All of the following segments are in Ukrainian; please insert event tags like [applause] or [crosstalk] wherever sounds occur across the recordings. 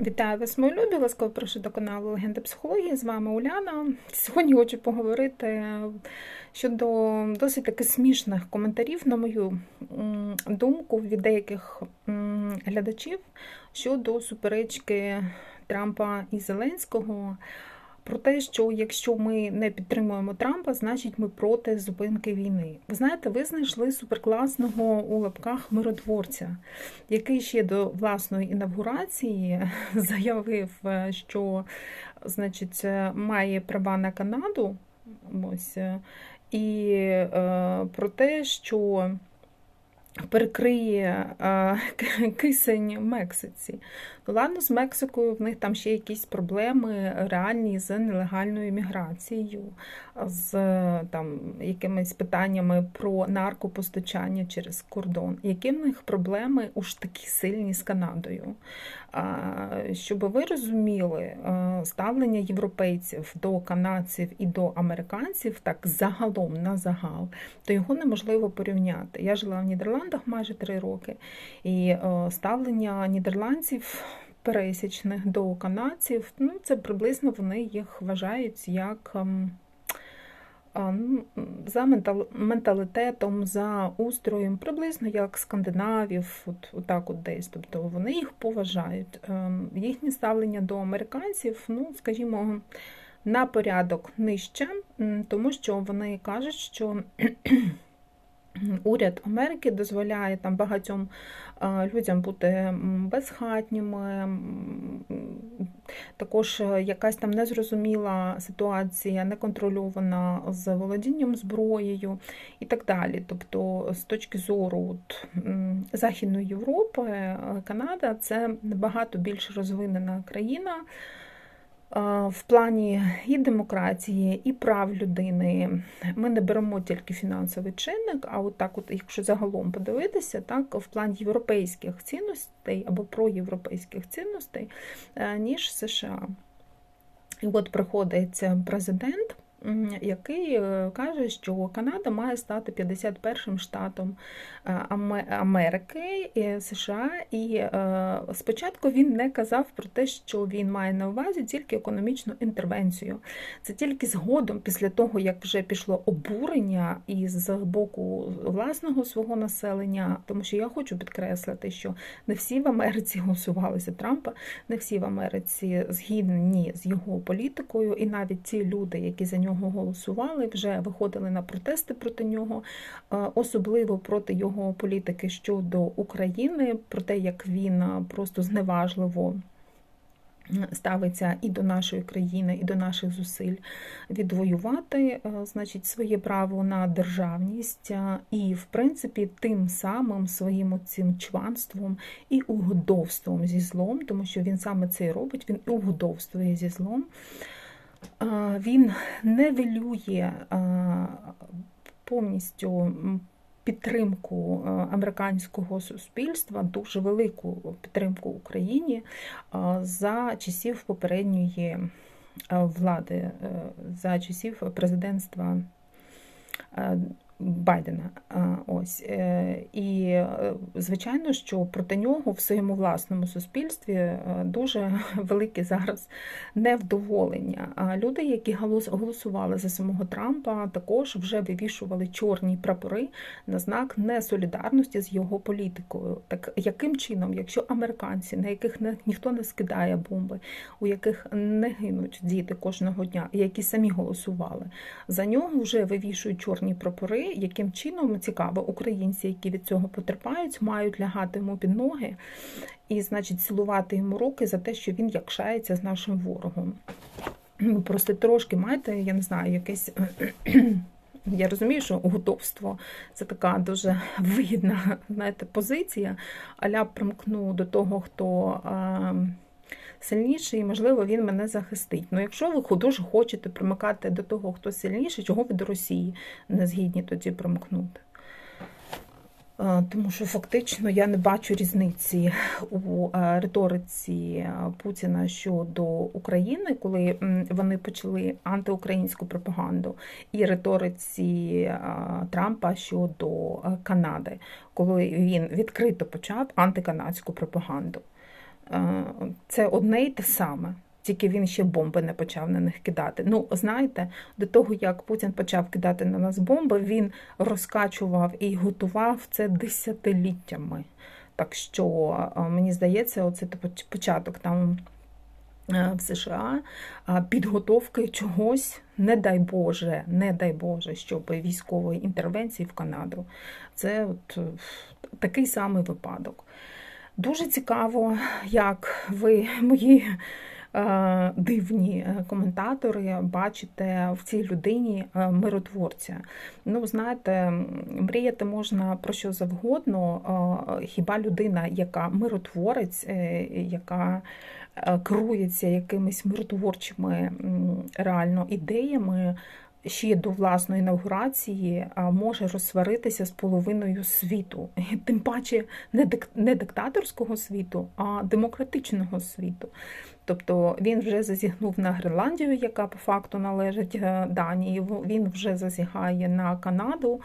Вітаю вас, мої любі! Ласкаво прошу до каналу Легенда психології. З вами Уляна. Сьогодні хочу поговорити щодо досить таки смішних коментарів, на мою думку, від деяких глядачів щодо суперечки Трампа і Зеленського про те, що якщо ми не підтримуємо Трампа, значить ми проти зупинки війни. Ви знаєте, ви знайшли суперкласного у лапках миротворця, який ще до власної інавгурації [laughs] заявив, що значить, має права на Канаду. Ось, і е, про те, що перекриє е, [laughs] кисень Мексиці. Ладно, з Мексикою в них там ще якісь проблеми реальні з нелегальною міграцією, з там якимись питаннями про наркопостачання через кордон. Які в них проблеми уж такі сильні з Канадою? Щоб ви розуміли, ставлення європейців до канадців і до американців, так загалом на загал, то його неможливо порівняти. Я жила в Нідерландах майже три роки, і ставлення нідерландців пересічних до канадців, ну, це приблизно вони їх вважають як ем, ну, за менталітетом, за устроєм, приблизно як скандинавів, от, отак от десь. Тобто вони їх поважають. Ем, їхнє ставлення до американців, ну, скажімо, на порядок нижче, тому що вони кажуть, що Уряд Америки дозволяє там багатьом людям бути безхатніми, також е, якась там незрозуміла ситуація, неконтрольована з володінням зброєю і так далі. Тобто, з точки зору от, Західної Європи, е, Канада це набагато більш розвинена країна в плані і демократії, і прав людини ми не беремо тільки фінансовий чинник, а от так, от, якщо загалом подивитися, так, в плані європейських цінностей або проєвропейських цінностей, е, ніж США. І от приходить президент який е, каже, що Канада має стати 51-м штатом е, Америки США. І е, спочатку він не казав про те, що він має на увазі тільки економічну інтервенцію. Це тільки згодом, після того, як вже пішло обурення із боку власного свого населення, тому що я хочу підкреслити, що не всі в Америці голосували за Трампа, не всі в Америці згідні з його політикою, і навіть ті люди, які за нього нього голосували, вже виходили на протести проти нього, е, особливо проти його політики щодо України, про те, як він е, просто зневажливо. Ставиться і до нашої країни, і до наших зусиль відвоювати, е, значить, своє право на державність, і, в принципі, тим самим своїм цим чванством і угодовством зі злом, тому що він саме це і робить, він угодовствує зі злом він невелює повністю підтримку американського суспільства, дуже велику підтримку Україні за часів попередньої влади, е, за часів президентства Байдена. Ось е, І, е, звичайно, що проти нього в своєму власному суспільстві е, дуже [laughs] велике зараз невдоволення. Люди, які голосували за самого Трампа, також вже вивішували чорні прапори на знак несолідарності з його політикою. Так яким чином, якщо американці, на яких ніхто не скидає бомби, у яких не гинуть діти кожного дня, які самі голосували, за нього вже вивішують чорні прапори яким чином цікаво, українці, які від цього потерпають, мають лягати йому під ноги і, значить, цілувати йому руки за те, що він якшається з нашим ворогом. Ну, просто трошки маєте, я не знаю, якесь. [clears throat] Я розумію, що готовство це така дуже [laughs] вигідна знаєте, позиція, аля примкну до того, хто сильніший, і, можливо, він мене захистить. Ну, якщо ви дуже хочете примикати до того, хто сильніший, чого ви до Росії не згідні тоді примкнути? Тому що фактично я не бачу різниці у риториці Путіна щодо України, коли вони почали антиукраїнську пропаганду, і риториці Трампа щодо Канади, коли він відкрито почав антиканадську пропаганду. Це це одне й те саме. Тільки він ще бомби не почав на них кидати. Ну, знаєте, до того, як Путін почав кидати на нас бомби, він розкачував і готував це десятиліттями. Так що, мені здається, оце початок там в США підготовки чогось, не дай Боже, не дай Боже, щоб військової інтервенції в Канаду. Це от такий самий випадок. Дуже цікаво, як ви, мої е, дивні е, коментатори, бачите в цій людині е, миротворця. Ну, знаєте, мріяти можна про що завгодно, хіба людина, яка миротворець, яка керується якимись миротворчими реально ідеями ще до власної інаугурації може розсваритися з половиною світу, [laughs] тим паче не диктаторського світу, а демократичного світу. Тобто він вже зазігнув на Гренландію, яка по факту належить е, Данії. Він вже зазігає на Канаду.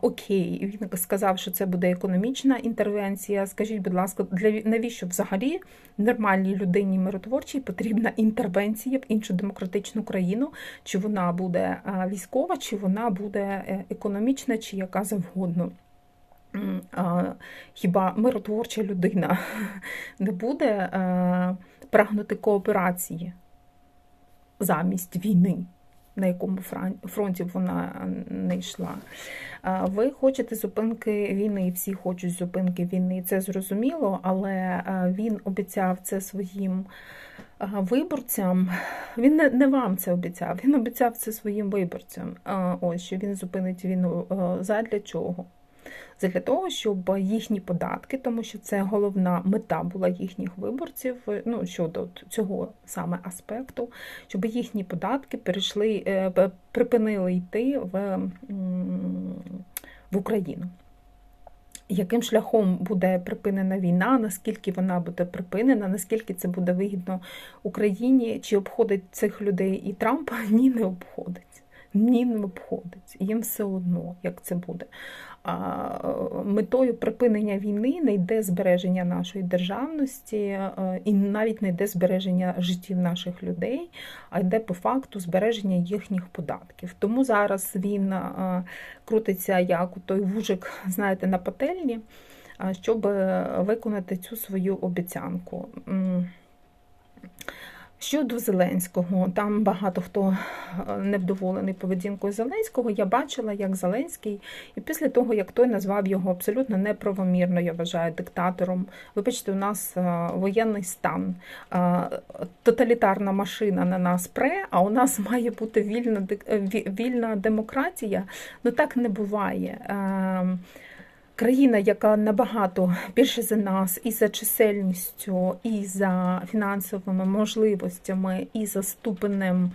Окей, він сказав, що це буде економічна інтервенція. Скажіть, будь ласка, для навіщо взагалі нормальній людині миротворчій потрібна інтервенція в іншу демократичну країну? Чи вона буде військова, чи вона буде е, економічна, чи яка завгодно? Хіба миротворча людина [laughs] не буде е, прагнути кооперації замість війни, на якому фронті вона не йшла? Ви хочете зупинки війни, всі хочуть зупинки війни, це зрозуміло, але е, він обіцяв це своїм виборцям. Він не не вам це обіцяв, він обіцяв це своїм виборцям. Ось що він зупинить війну задля чого? Для того, щоб їхні податки, тому що це головна мета була їхніх виборців, ну щодо цього саме аспекту, щоб їхні податки перейшли, е, припинили йти в, в Україну. Яким шляхом буде припинена війна, наскільки вона буде припинена, наскільки це буде вигідно Україні, чи обходить цих людей і Трампа? [laughs] Ні, не обходить. Ні, не обходить. Їм все одно, як це буде метою припинення війни не йде збереження нашої державності е, і навіть не йде збереження життів наших людей, а йде по факту збереження їхніх податків. Тому зараз він е, крутиться як той вужик, знаєте, на пательні, щоб виконати цю свою обіцянку. Щодо Зеленського, там багато хто е, невдоволений поведінкою Зеленського. Я бачила, як Зеленський, і після того, як той назвав його абсолютно неправомірно, я вважаю, диктатором. Вибачте, у нас е, воєнний стан, е, тоталітарна машина на нас пре, а у нас [laughs] має бути вільна вільна демократія. Ну так не буває. Країна, яка набагато більше за нас, і за чисельністю, і за фінансовими можливостями, і за ступенем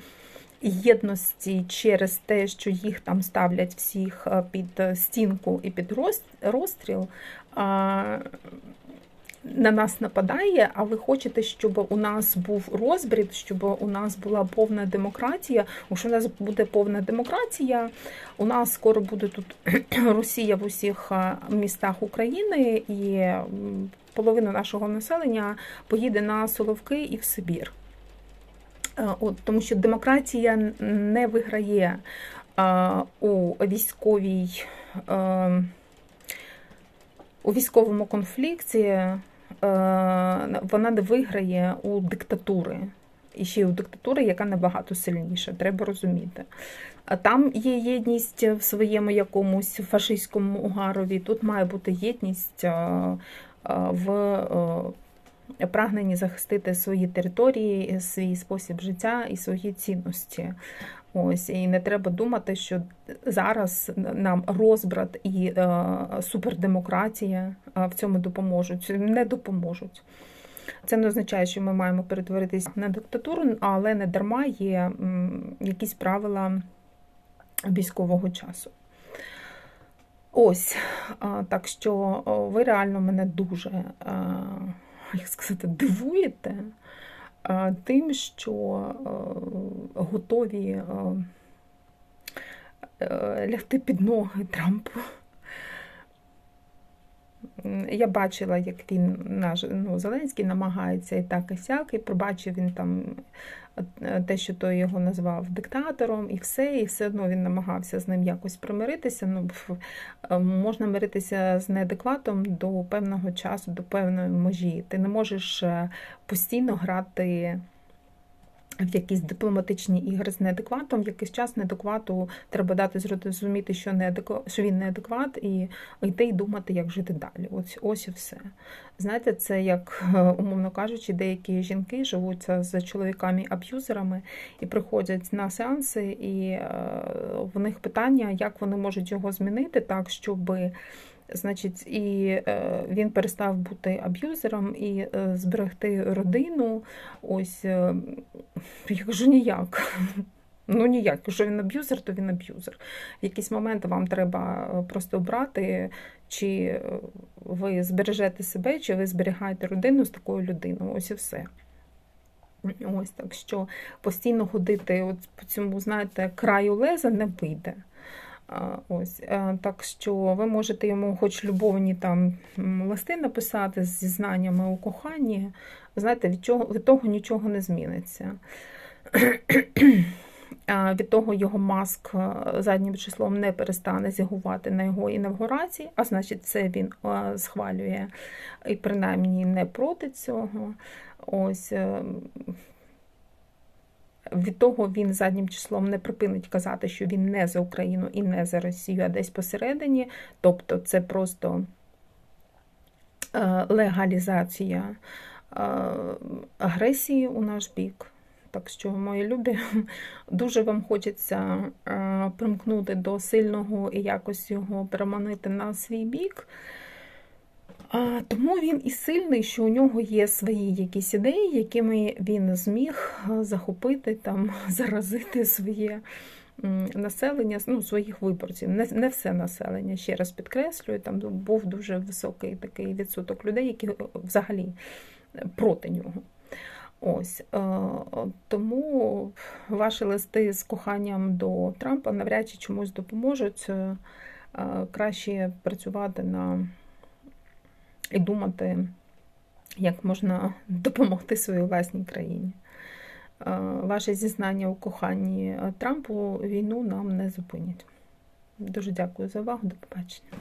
єдності через те, що їх там ставлять всіх е, під стінку і під розстріл, на нас нападає, а ви хочете, щоб у нас був розбрід, щоб у нас була повна демократія. Якщо у нас буде повна демократія, у нас скоро буде тут [clears throat] Росія в усіх містах України, і половина нашого населення поїде на Соловки і в Сибір. От, Тому що демократія не виграє у військовій. У військовому конфлікті Е, вона не виграє у диктатури. І ще й у диктатури, яка набагато сильніша, треба розуміти. А там є єдність в своєму якомусь фашистському угарові. Тут має бути єдність е, е, в прагненні захистити свої території, свій спосіб життя і свої цінності. Ось і не треба думати, що зараз нам розбрат і е, супердемократія е, в цьому допоможуть. Не допоможуть. Це не означає, що ми маємо перетворитись на диктатуру, але не дарма є якісь правила військового часу. Ось, так що ви реально мене дуже, е, як сказати, дивуєте тим, що готові лягти під ноги Трампу. Я бачила, як він наш ну, Зеленський намагається і так і сяк, і пробачив він там е, те, що той його назвав диктатором, і все, і все одно він намагався з ним якось примиритися. Ну, е, можна миритися з неадекватом до певного часу, до певної межі. Ти не можеш е, постійно грати. В якісь дипломатичні ігри з неадекватом, в якийсь час неадеквату треба дати зрозуміти, що неадекват, що він неадекват, і йти і думати, як жити далі. Ось ось і все. Знаєте, це як, е, умовно кажучи, деякі жінки живуться з чоловіками-аб'юзерами і приходять на сеанси, і е, в них питання, як вони можуть його змінити так, щоби. Значить, і е, він перестав бути аб'юзером і е, зберегти родину. Ось е, я кажу, ніяк. Ну ніяк, якщо він аб'юзер, то він аб'юзер. В якийсь момент вам треба просто обрати, чи ви збережете себе, чи ви зберігаєте родину з такою людиною. Ось і все. Ось так що постійно ходити от по цьому, знаєте, краю леза не вийде. Ось е, так що ви можете йому, хоч любовні там листи написати з зізнаннями у коханні. Знаєте, від, чого, від того нічого не зміниться. Від того його маск е, заднім числом не перестане зігувати на його інавгурації, а значить, це він е, схвалює і принаймні не проти цього. Ось від того він заднім числом не припинить казати, що він не за Україну і не за Росію, а десь посередині. Тобто це просто е, легалізація е, агресії у наш бік. Так що, мої любі, [laughs] дуже вам хочеться е, примкнути до сильного і якось його переманити на свій бік. Тому він і сильний, що у нього є свої якісь ідеї, якими він зміг захопити, там, [laughs] заразити своє населення, ну, своїх виборців. Не, не все населення, ще раз підкреслюю, там був дуже високий такий відсоток людей, які взагалі проти нього. Ось е, тому ваші листи з коханням до Трампа навряд чи чомусь допоможуть. Е, Краще працювати на і думати, як можна [laughs] допомогти своїй власній країні. Е, Ваше зізнання у коханні Трампу війну нам не зупинять. Дуже дякую за увагу. До побачення.